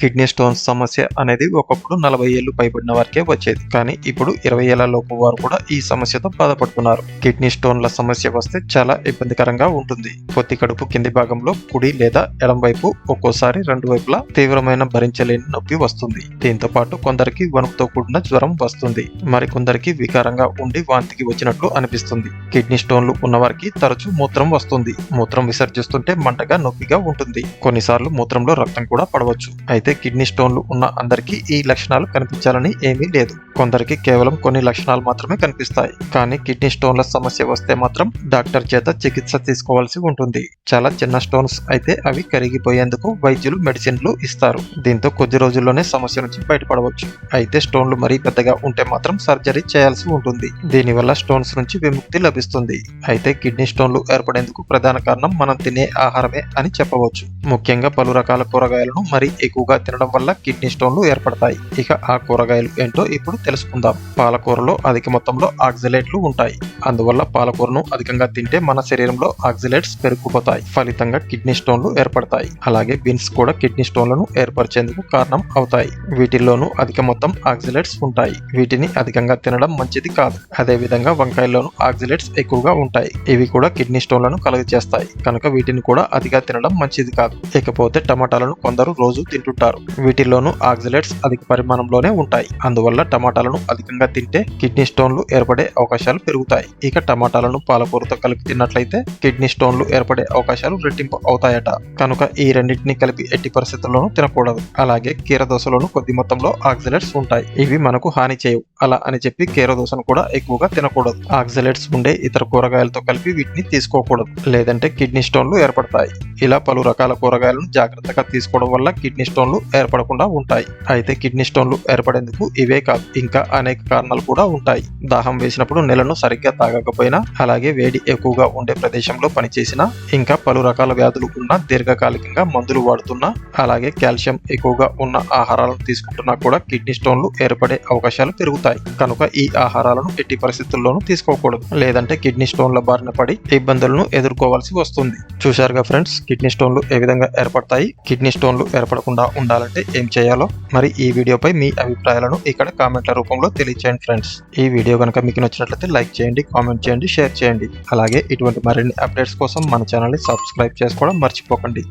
Kidney stones సమస్య అనేది ఒకప్పుడు నలభై ఏళ్ళు పైబడిన వారికే వచ్చేది. కానీ ఇప్పుడు ఇరవై ఏళ్ళ లోపు వారు కూడా ఈ సమస్యతో బాధపడుతున్నారు. కిడ్నీ స్టోన్ల సమస్య వస్తే చాలా ఇబ్బందికరంగా ఉంటుంది. పొత్తి కడుపు కింది భాగంలో కుడి లేదా ఎడం వైపు ఒక్కోసారి రెండు వైపులా తీవ్రమైన భరించలేని నొప్పి వస్తుంది. దీంతో పాటు కొందరికి వణుకుతో కూడిన జ్వరం వస్తుంది. మరి కొందరికి వికారంగా ఉండి వాంతికి వచ్చినట్లు అనిపిస్తుంది. కిడ్నీ స్టోన్లు ఉన్నవారికి తరచూ మూత్రం వస్తుంది. మూత్రం విసర్జిస్తుంటే మంటగా నొప్పిగా ఉంటుంది. కొన్నిసార్లు మూత్రంలో రక్తం కూడా పడవచ్చు. అయితే అయితే కిడ్నీ స్టోన్లు ఉన్న అందరికీ ఈ లక్షణాలు కనిపించాలని ఏమీ లేదు. కొందరికి కేవలం కొన్ని లక్షణాలు మాత్రమే కనిపిస్తాయి. కానీ కిడ్నీ స్టోన్ల సమస్య వస్తే మాత్రం డాక్టర్ చేత చికిత్స తీసుకోవాల్సి ఉంటుంది. చాలా చిన్న స్టోన్స్ అయితే అవి కరిగిపోయేందుకు వైద్యులు మెడిసిన్లు ఇస్తారు. దీంతో కొద్ది రోజుల్లోనే సమస్య నుంచి బయటపడవచ్చు. అయితే స్టోన్లు మరీ పెద్దగా ఉంటే మాత్రం సర్జరీ చేయాల్సి ఉంటుంది. దీనివల్ల స్టోన్స్ నుంచి విముక్తి లభిస్తుంది. అయితే కిడ్నీ స్టోన్లు ఏర్పడేందుకు ప్రధాన కారణం మనం తినే ఆహారమే అని చెప్పవచ్చు. ముఖ్యంగా పలు రకాల కూరగాయలను మరీ ఎక్కువగా తినడం వల్ల కిడ్నీ స్టోన్లు ఏర్పడతాయి. ఇక ఆ కూరగాయలు ఏంటో ఇప్పుడు తెలుసుకుందాం. పాలకూరలో అధిక మొత్తంలో ఆక్సిలేట్లు ఉంటాయి. అందువల్ల పాలకూరను అధికంగా తింటే మన శరీరంలో ఆక్సిలేట్స్ పెరిగిపోతాయి. ఫలితంగా కిడ్నీ స్టోన్లు ఏర్పడతాయి. అలాగే బీన్స్ కూడా కిడ్నీ స్టోన్లను ఏర్పరిచేందుకు కారణం అవుతాయి. వీటిల్లోనూ అధిక మొత్తం ఆక్సిలేట్స్ ఉంటాయి. వీటిని అధికంగా తినడం మంచిది కాదు. అదే విధంగా వంకాయల్లోనూ ఆక్సిలేట్స్ ఎక్కువగా ఉంటాయి. ఇవి కూడా కిడ్నీ స్టోన్లను కలుగజేస్తాయి. కనుక వీటిని కూడా అతిగా తినడం మంచిది కాదు. ఇకపోతే టమాటాలను కొందరు రోజు తింటుంటారు. వీటిల్లోనూ ఆక్సిలేట్స్ అధిక పరిమాణంలోనే ఉంటాయి. అందువల్ల టమాటాలను అధికంగా తింటే కిడ్నీ స్టోన్లు ఏర్పడే అవకాశాలు పెరుగుతాయి. ఇక టమాటాలను పాలకూరతో కలిపి తిన్నట్లయితే కిడ్నీ స్టోన్లు ఏర్పడే అవకాశాలు రెట్టింపు అవుతాయట. కనుక ఈ రెండింటిని కలిపి ఎట్టి పరిస్థితుల్లోనూ తినకూడదు. అలాగే కీరదోసలోను కొద్ది మొత్తంలో ఆక్సిలేట్స్ ఉంటాయి. ఇవి మనకు హాని చేయవు. అలా అని చెప్పి కీరదోసను కూడా ఎక్కువగా తినకూడదు. ఆక్సిలేట్స్ ఉండే ఇతర కూరగాయలతో కలిపి వీటిని తీసుకోకూడదు. లేదంటే కిడ్నీ స్టోన్లు ఏర్పడతాయి. ఇలా పలు రకాల కూరగాయలను జాగ్రత్తగా తీసుకోవడం వల్ల కిడ్నీ స్టోన్లు ఏర్పడకుండా ఉంటాయి. అయితే కిడ్నీ స్టోన్లు ఏర్పడేందుకు ఇవే కాదు ఇంకా అనేక కారణాలు కూడా ఉంటాయి. దాహం వేసినప్పుడు నెలను సరిగ్గా తాగకపోయినా అలాగే వేడి ఎక్కువగా ఉండే ప్రదేశంలో పనిచేసినా ఇంకా పలు రకాల వ్యాధులు ఉన్న దీర్ఘకాలికంగా మందులు వాడుతున్నా అలాగే కాల్షియం ఎక్కువగా ఉన్న ఆహారాలను తీసుకుంటున్నా కూడా కిడ్నీ స్టోన్లు ఏర్పడే అవకాశాలు పెరుగుతాయి. కనుక ఈ ఆహారాలను ఎట్టి పరిస్థితుల్లోనూ తీసుకోకూడదు. లేదంటే కిడ్నీ స్టోన్ల బారిన పడి ఇబ్బందులను ఎదుర్కోవాల్సి వస్తుంది. చూశారుగా ఫ్రెండ్స్ కిడ్నీ స్టోన్లు ఏ విధంగా ఏర్పడతాయి? కిడ్నీ స్టోన్లు ఏర్పడకుండా ఉండాలంటే ఏం చేయాలో? మరి ఈ వీడియోపై మీ అభిప్రాయాలను ఇక్కడ కామెంట్ల రూపంలో తెలియచేయండి ఫ్రెండ్స్. ఈ వీడియో కనుక మీకు నచ్చినట్లయితే లైక్ చేయండి కామెంట్ చేయండి షేర్ చేయండి. అలాగే ఇటువంటి మరిన్ని అప్డేట్స్ కోసం మన ఛానల్ని సబ్స్క్రైబ్ చేసుకోవడం మర్చిపోకండి.